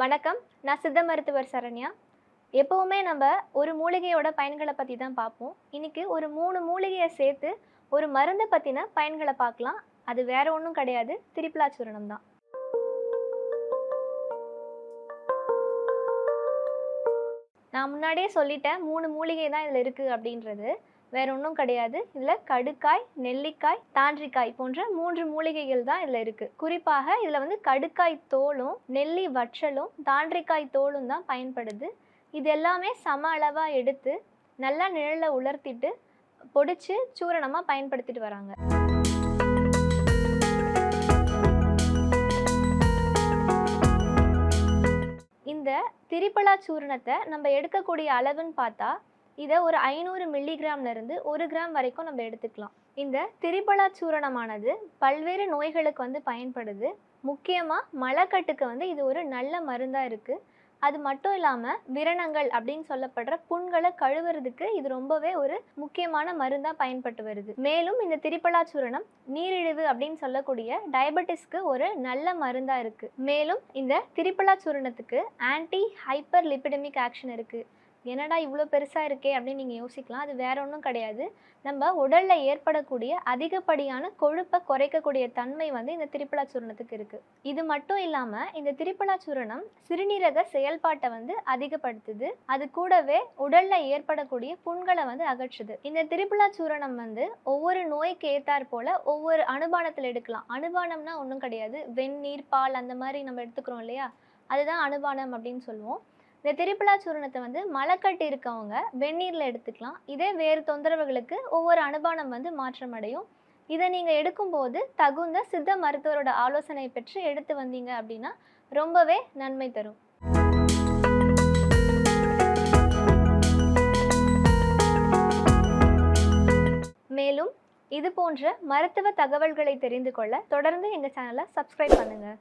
வணக்கம். நான் சித்த மருத்துவர் சரண்யா. எப்போவுமே நம்ம ஒரு மூலிகையோட பயன்களை பற்றி தான் பார்ப்போம். இன்றைக்கி ஒரு மூணு மூலிகையை சேர்த்து ஒரு மருந்தை பற்றின பயன்களை பார்க்கலாம். அது வேற ஒன்றும் கிடையாது. திரிபலா சூரணம் தான். நான் முன்னாடியே சொல்லிட்டேன் மூணு மூலிகை தான் இதில் இருக்குது அப்படின்றது. வேற ஒன்றும் கிடையாது. இதில் கடுக்காய் நெல்லிக்காய் தாண்டிக்காய் போன்ற மூன்று மூலிகைகள் தான் இதில் இருக்குது குறிப்பாக இதில் வந்து கடுக்காய் தோலும் நெல்லி வற்றலும் தாண்டிக்காய் தோலும் தான் பயன்படுது. இது எல்லாமே சம அளவாக எடுத்து நல்லா நிழலில் உலர்த்திட்டு பொடிச்சு சூரணமாக பயன்படுத்திட்டு வராங்க. இந்த திரிபலா சூரணத்தை நம்ம எடுக்கக்கூடிய அளவுன்னு பார்த்தா இதை ஒரு ஐநூறு மில்லிகிராம்ல இருந்து ஒரு கிராம் வரைக்கும் நம்ம எடுத்துக்கலாம். இந்த திரிபலா சூரணமானது பல்வேறு நோய்களுக்கு வந்து பயன்படுது. முக்கியமாக மலக்கட்டுக்கு வந்து இது ஒரு நல்ல மருந்தாக இருக்குது அது மட்டும் இல்லாமல் விரணங்கள் அப்படின்னு சொல்லப்படுற புண்களை கழுவுறதுக்கு இது ரொம்பவே ஒரு முக்கியமான மருந்தாக பயன்பட்டு வருது. மேலும் இந்த திரிபலா சூரணம் நீரிழிவு அப்படின்னு சொல்லக்கூடிய டயபெட்டிஸ்க்கு ஒரு நல்ல மருந்தாக இருக்குது மேலும் இந்த திரிபலா சூரணத்துக்கு ஆன்டி ஹைப்பர் லிபிடமிக் ஆக்ஷன் இருக்குது என்னடா இவ்வளோ பெருசாக இருக்கே அப்படின்னு நீங்கள் யோசிக்கலாம். அது வேற ஒன்றும் கிடையாது. நம்ம உடலில் ஏற்படக்கூடிய அதிகப்படியான கொழுப்பை குறைக்கக்கூடிய தன்மை வந்து இந்த திரிபலா சூரணத்துக்கு இருக்குது இது மட்டும் இல்லாமல் இந்த திரிபலா சூரணம் சிறுநீரக செயல்பாட்டை வந்து அதிகப்படுத்துது. அது கூடவே உடலில் ஏற்படக்கூடிய புண்களை வந்து அகற்றுது. இந்த திரிபலா சூரணம் வந்து ஒவ்வொரு நோய்க்கு ஏற்றாற் போல் ஒவ்வொரு அனுபானத்தில் எடுக்கலாம். அனுபானம்னா ஒன்றும் கிடையாது. வெந்நீர் பால் அந்த மாதிரி நம்ம எடுத்துக்கிறோம் இல்லையா? அதுதான் அனுபானம் அப்படின்னு சொல்லுவோம். இந்த திரிபலா சூரணத்தை வந்து மலக்கட்டு இருக்கவங்க வெந்நீரில் எடுத்துக்கலாம். இதே வேறு தொந்தரவுகளுக்கு ஒவ்வொரு அனுபானம் வந்து மாற்றம் அடையும் இதை நீங்கள் எடுக்கும்போது தகுந்த சித்த மருத்துவரோட ஆலோசனை பெற்று எடுத்து வந்தீங்க அப்படின்னா ரொம்பவே நன்மை தரும். மேலும் இது போன்ற மருத்துவ தகவல்களை தெரிந்து கொள்ள தொடர்ந்து எங்கள் சேனலை சப்ஸ்கிரைப் பண்ணுங்கள்